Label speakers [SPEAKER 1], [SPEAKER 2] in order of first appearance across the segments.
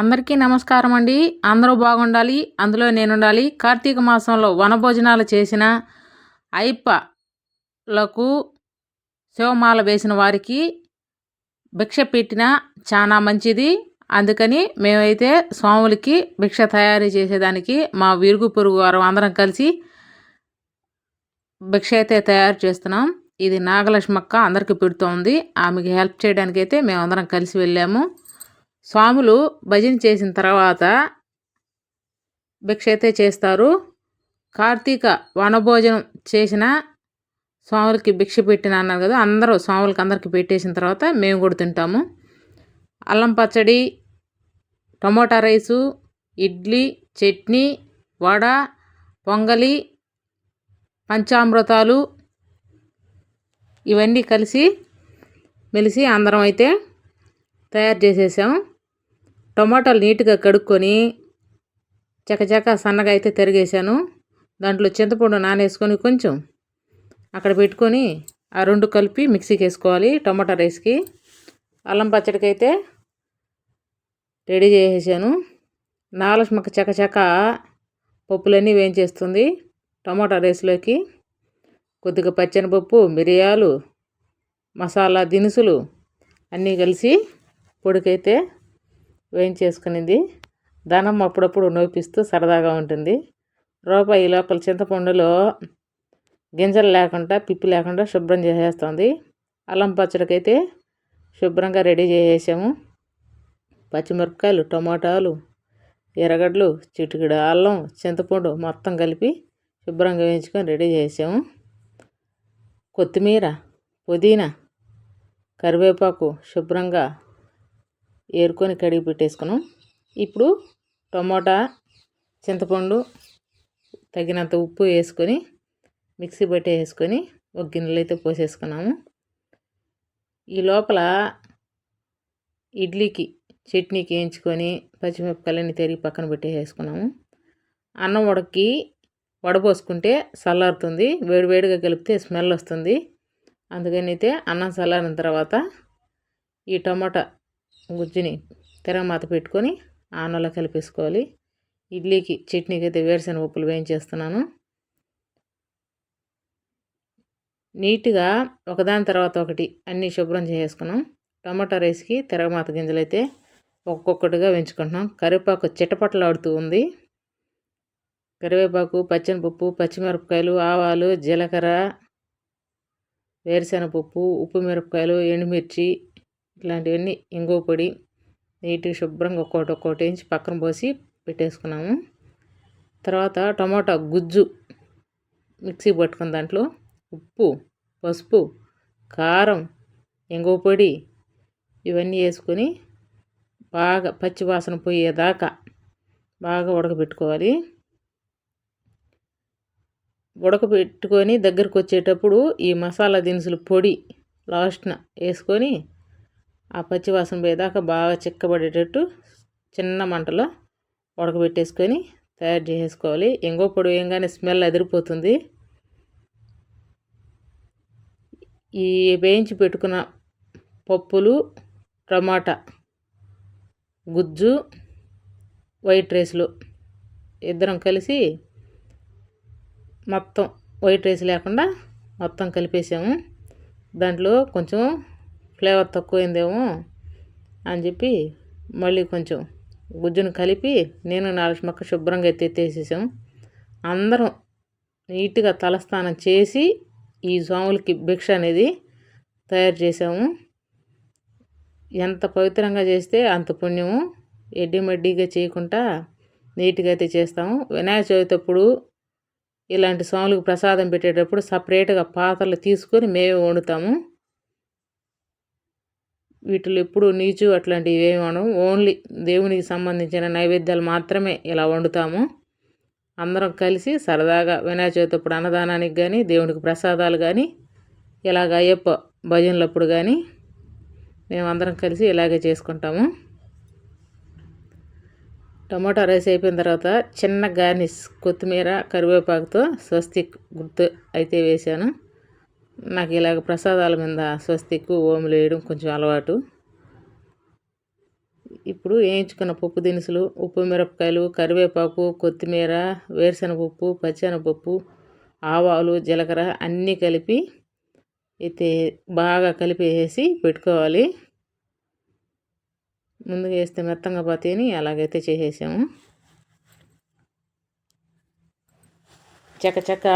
[SPEAKER 1] అందరికీ నమస్కారం అండి. అందరూ బాగుండాలి అందులో నేను ఉండాలి కార్తీక మాసంలో వనభోజనాలు చేసిన అయ్యప్పలకు శివమాల వేసిన వారికి భిక్ష పెట్టిన చాలా మంచిది. అందుకని మేమైతే స్వాములకి భిక్ష తయారు చేసేదానికి మా విరుగు పొరుగు వారు అందరం కలిసి భిక్ష అయితే తయారు చేస్తున్నాం. ఇది నాగలక్ష్మక్క అందరికీ పెడుతోంది. ఆమెకి హెల్ప్ చేయడానికి అయితే మేమందరం కలిసి వెళ్ళాము. స్వాములు భజన చేసిన తర్వాత భిక్ష అయితే చేస్తారు. కార్తీక వనభోజనం చేసిన స్వాములకి భిక్ష పెట్టిన అన్నారు కదా అందరూ స్వాములకి అందరికి పెట్టేసిన తర్వాత మేము కూడా తింటాము. అల్లం పచ్చడి టమోటా రైసు ఇడ్లీ చట్నీ వడ పొంగలి పంచామృతాలు ఇవన్నీ కలిసి మెలిసి అందరం అయితే తయారు చేసేసాము. టమాటాలు నీట్గా కడుక్కొని చకచక సన్నగా అయితే తరిగేశాను. దాంట్లో చింతపండు నానేసుకొని కొంచెం అక్కడ పెట్టుకొని ఆ రెండు కలిపి మిక్సీకి వేసుకోవాలి టమాటా రైస్కి. అల్లం పచ్చడికి అయితే రెడీ చేసేసాను. నాలక్ష్మక చకచక పప్పులన్నీ వేయించేస్తుంది టమాటా రైస్లోకి. కొద్దిగా పచ్చనిపప్పు మిరియాలు మసాలా దినుసులు అన్నీ కలిసి పొడికైతే వేయించేసుకునింది ధనం అప్పుడప్పుడు నోపిస్తూ సరదాగా ఉంటుంది. రూపాయి లోపల చింతపండులో గింజలు లేకుండా పిప్పి లేకుండా శుభ్రం చేసేస్తుంది. అల్లం పచ్చడికైతే శుభ్రంగా రెడీ చేసేసాము. పచ్చిమిరపకాయలు టమాటాలు ఎర్రగడ్డలు చిటికిడు అల్లం చింతపండు మొత్తం కలిపి శుభ్రంగా వేయించుకొని రెడీ చేసాము కొత్తిమీర పుదీనా కరివేపాకు శుభ్రంగా ఏరుకొని కడిగి పెట్టేసుకున్నాం. ఇప్పుడు టమోటా చింతపండు తగినంత ఉప్పు వేసుకొని మిక్సీ బట్టి వేసుకొని ఒక గిన్నెలు అయితే పోసేసుకున్నాము. ఈ లోపల ఇడ్లీకి చట్నీకి వేయించుకొని పచ్చిమిరపకాయలన్నీ తెరిగి పక్కన పెట్టేసుకున్నాము. అన్నం ఉడకి వడపోసుకుంటే చల్లారుతుంది. వేడివేడిగా కలిపితే స్మెల్ వస్తుంది. అందుకని అయితే అన్నం చల్లారిన తర్వాత ఈ టమాటా గుజ్జుని తిరగమాత పెట్టుకొని ఆనలో కలిపేసుకోవాలి. ఇడ్లీకి చట్నీకి అయితే వేరుశనగ ఉప్పులు వేయించేస్తున్నాను. నీట్గా ఒకదాని తర్వాత ఒకటి అన్నీ శుభ్రం చేసుకున్నాం టమాటా రైస్కి తెరగమాత గింజలు అయితే ఒక్కొక్కటిగా వేయించుకుంటున్నాం. కరివేపాకు చిట్టపట్టలాడుతూ ఉంది. కరివేపాకు పచ్చనిపప్పు పచ్చిమిరపకాయలు ఆవాలు జీలకర్ర వేరుశనగపప్పు ఉప్పు మిరపకాయలు ఎండుమిర్చి ఇలాంటివన్నీ ఇంగువ పొడి నీట్గా శుభ్రంగా ఒక్కోటి ఒక్కోటి వేయించి పక్కన పోసి పెట్టేసుకున్నాము. తర్వాత టమాటా గుజ్జు మిక్సీ పట్టుకున్న దాంట్లో ఉప్పు పసుపు కారం ఇంగువ పొడి ఇవన్నీ వేసుకొని బాగా పచ్చి వాసన పోయేదాకా బాగా ఉడకబెట్టుకోవాలి. ఉడకబెట్టుకొని దగ్గరకు వచ్చేటప్పుడు ఈ మసాలా దినుసులు పొడి లాస్ట్న వేసుకొని ఆ పచ్చివాసన పోయేదాకా బాగా చిక్కబడేటట్టు చిన్న మంటలో ఉడకబెట్టేసుకొని తయారు చేసేసుకోవాలి. ఇంకో పొడి వేయంగానే స్మెల్ అదిరిపోతుంది. ఈ వేయించి పెట్టుకున్న పప్పులు టమాటా గుజ్జు వైట్ రైస్లు ఇద్దరం కలిసి మొత్తం వైట్ రైస్ లేకుండా మొత్తం కలిపేసాము. దాంట్లో కొంచెం ఫ్లేవర్ తక్కువైందేమో అని చెప్పి మళ్ళీ కొంచెం గుజ్జును కలిపి నేను నాలుగు మొక్క శుభ్రంగా ఎత్తేసేసాం అందరం నీట్గా తలస్నానం చేసి ఈ స్వాములకి భిక్ష అనేది తయారు చేసాము. ఎంత పవిత్రంగా చేస్తే అంత పుణ్యము. ఎడ్డిమడ్డిగా చేయకుండా నీట్గా అయితే చేస్తాము. వినాయక చవితి అప్పుడు ఇలాంటి స్వాములకు ప్రసాదం పెట్టేటప్పుడు సపరేట్గా పాత్రలు తీసుకొని మేమే వండుతాము. వీటిలో ఎప్పుడు నీచు అట్లాంటివి ఏమి వండము ఓన్లీ దేవునికి సంబంధించిన నైవేద్యాలు మాత్రమే ఇలా వండుతాము. అందరం కలిసి సరదాగా వినాయక చవితి అప్పుడు అన్నదానానికి కానీ దేవునికి ప్రసాదాలు కానీ ఇలాగ అయ్యప్ప భజనలప్పుడు కానీ మేమందరం కలిసి ఇలాగే చేసుకుంటాము. టమాటా రైస్ అయిపోయిన తర్వాత చిన్న గార్నిష్ కొత్తిమీర కరివేపాకుతో స్వస్తిక్ గుర్తు అయితే వేశాను. నాకు ఇలాగ ప్రసాదాల మీద స్వస్తిక్ ఓములు వేయడం కొంచెం అలవాటు. ఇప్పుడు వేయించుకున్న పప్పు దినుసులు ఉప్పు మిరపకాయలు కరివేపాకు కొత్తిమీర వేరుశనగపప్పు పచ్చెనగపప్పు ఆవాలు జీలకర్ర అన్నీ కలిపి అయితే బాగా కలిపి వేసి పెట్టుకోవాలి. ముందుగా వేస్తే మెత్తంగా పోతాయని అలాగైతే చేసేసాము. చక్క చక్క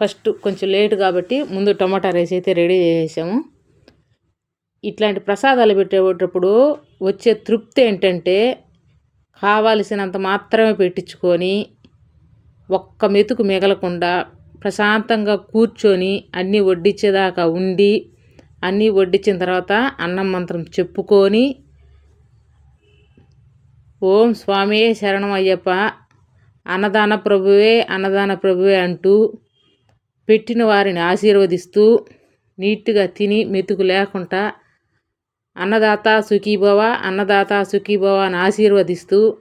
[SPEAKER 1] ఫస్ట్ కొంచెం లేట్ కాబట్టి ముందు టమాటా రైస్ అయితే రెడీ చేసేసాము. ఇట్లాంటి ప్రసాదాలు పెట్టేటప్పుడు వచ్చే తృప్తి ఏంటంటే కావలసినంత మాత్రమే పెట్టించుకొని ఒక్క మెతుకు మిగలకుండా ప్రశాంతంగా కూర్చొని అన్నీ వడ్డించేదాకా ఉండి అన్నీ వడ్డించిన తర్వాత అన్నం మంత్రం చెప్పుకొని ఓం స్వామి శరణం అయ్యప్ప అన్నదాన ప్రభువే అన్నదాన ప్రభువే అంటూ పెట్టిన వారిని ఆశీర్వదిస్తూ నీట్గా తిని మెతుకు లేకుండా అన్నదాత సుఖీభవ అన్నదాత సుఖీభవ అని ఆశీర్వదిస్తూ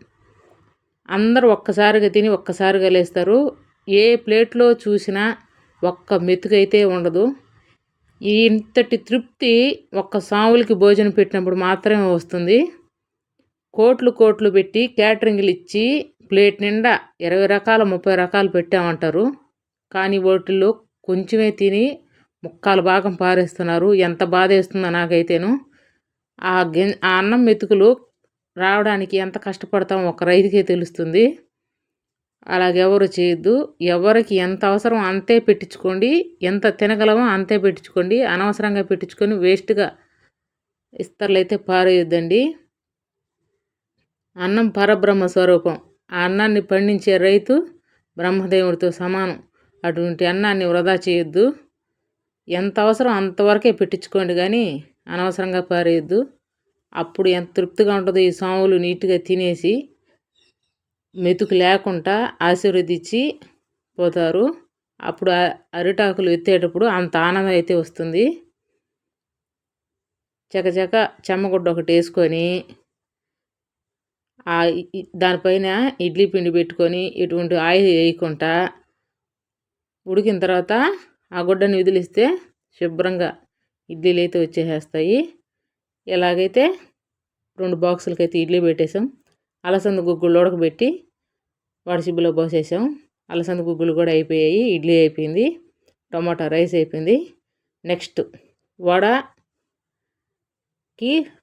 [SPEAKER 1] అందరూ ఒక్కసారిగా తిని ఒక్కసారిగా లేస్తారు. ఏ ప్లేట్లో చూసినా ఒక్క మెతుకైతే ఉండదు. ఇంతటి తృప్తి ఒక్క సాములకి భోజనం పెట్టినప్పుడు మాత్రమే వస్తుంది. కోట్లు కోట్లు పెట్టి క్యాటరింగ్లు ఇచ్చి ప్లేట్ నిండా ఇరవై రకాల ముప్పై రకాలు పెట్టామంటారు. కానీ వాటిల్లో కొంచెమే తిని ముక్కాలు భాగం పారేస్తున్నారు. ఎంత బాధ వేస్తుందో నాకైతేను. ఆ గిన్ ఆ అన్నం మెతుకులు రావడానికి ఎంత కష్టపడతామో ఒక రైతుకే తెలుస్తుంది. అలాగెవరు చేయొద్దు. ఎవరికి ఎంత అవసరం అంతే పెట్టించుకోండి. ఎంత తినగలమో అంతే పెట్టించుకోండి. అనవసరంగా పెట్టించుకొని వేస్ట్గా ఇస్తర్లైతే పారేయొద్దండి. అన్నం పరబ్రహ్మ స్వరూపం. ఆ అన్నాన్ని పండించే రైతు బ్రహ్మదేవుడితో సమానం. అటువంటి అన్నాన్ని వృధా చేయొద్దు. ఎంత అవసరం అంతవరకే పెట్టించుకోండి కానీ అనవసరంగా పారేయద్దు. అప్పుడు ఎంత తృప్తిగా ఉంటుందో ఈ సాములు నీట్గా తినేసి మెతుకు లేకుండా ఆశీర్వదించి పోతారు. అప్పుడు అరిటాకులు ఎత్తేటప్పుడు అంత ఆనందం అయితే వస్తుంది. చకచక చెమ్మగుడ్డ ఒకటి వేసుకొని దానిపైన ఇడ్లీ పిండి పెట్టుకొని ఇటువంటి ఆయిల్ వేయకుండా ఉడికిన తర్వాత ఆ గుడ్డని విదిలిస్తే శుభ్రంగా ఇడ్లీలు అయితే వచ్చేసేస్తాయి. ఎలాగైతే రెండు బాక్సులకి అయితే ఇడ్లీ పెట్టేసాం అలసంద గుగ్గులు ఉడకబెట్టి వడసిబ్బులో పోసేసాం అలసంద గుగ్గులు కూడా అయిపోయాయి ఇడ్లీ అయిపోయింది టమాటా రైస్ అయిపోయింది. నెక్స్ట్ వడకి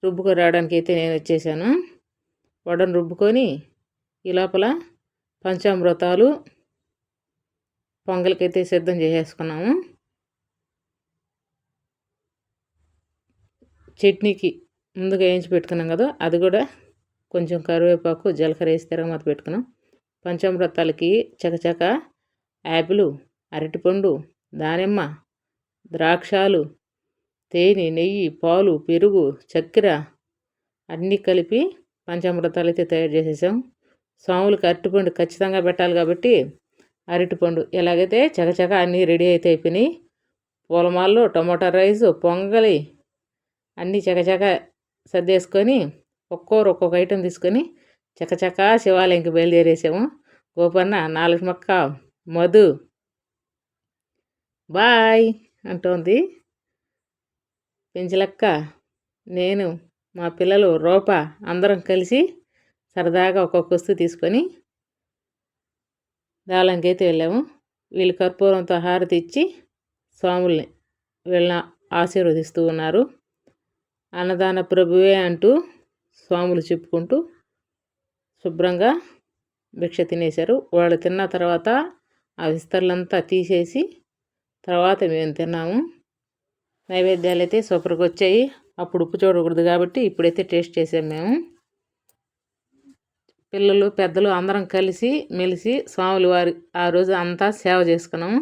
[SPEAKER 1] రుబ్బుకొని రావడానికి అయితే నేను వచ్చేసాను. వడను రుబ్బుకొని ఈ లోపల పంచామృతాలు పొంగల్కైతే సిద్ధం చేసేసుకున్నాము. చట్నీకి ముందుగా వేయించి పెట్టుకున్నాం కదా అది కూడా కొంచెం కరివేపాకు జీలకర్ర వేసి తిరగమాత పెట్టుకున్నాం. పంచామృతాలకి చకచక యాపిలు అరటిపండు దానిమ్మ ద్రాక్షాలు తేనె నెయ్యి పాలు పెరుగు చక్కెర అన్నీ కలిపి పంచామృతాలు అయితే తయారు చేసేసాం. సాములకు అరటిపండు ఖచ్చితంగా పెట్టాలి కాబట్టి అరటిపండు. ఎలాగైతే చకచక అన్నీ రెడీ అయితే అయిపోయినాయి. పూలమాల్లో టమోటా రైస్ పొంగలి అన్నీ చకచక సర్దేసుకొని ఒక్కోరు ఒక్కొక్క ఐటెం తీసుకొని చకచక శివాలయంకి బయలుదేరేసాము. గోపన్న నాలుగు మొక్క మధు బాయ్ అంటోంది. పెంచలక్క నేను మా పిల్లలు రూప అందరం కలిసి సరదాగా ఒక్కొక్క వస్తువు తీసుకొని దేవాలయానికి అయితే వెళ్ళాము. వీళ్ళు కర్పూరంతో హారతి ఇచ్చి స్వాముల్ని వీళ్ళని ఆశీర్వదిస్తూ ఉన్నారు. అన్నదాన ప్రభువే అంటూ స్వాములు చెప్పుకుంటూ శుభ్రంగా భిక్ష తినేశారు. వాళ్ళు తిన్న తర్వాత ఆ విస్తరులంతా తీసేసి తర్వాత మేము తిన్నాము. నైవేద్యాలు అయితే సూపర్గా వచ్చాయి. అప్పుడు ఉప్పు చూడకూడదు కాబట్టి ఇప్పుడైతే టేస్ట్ చేసాం మేము. పిల్లలు పెద్దలు అందరం కలిసి మెలిసి స్వాములు వారి ఆ రోజు అంతా సేవ చేసుకున్నాము.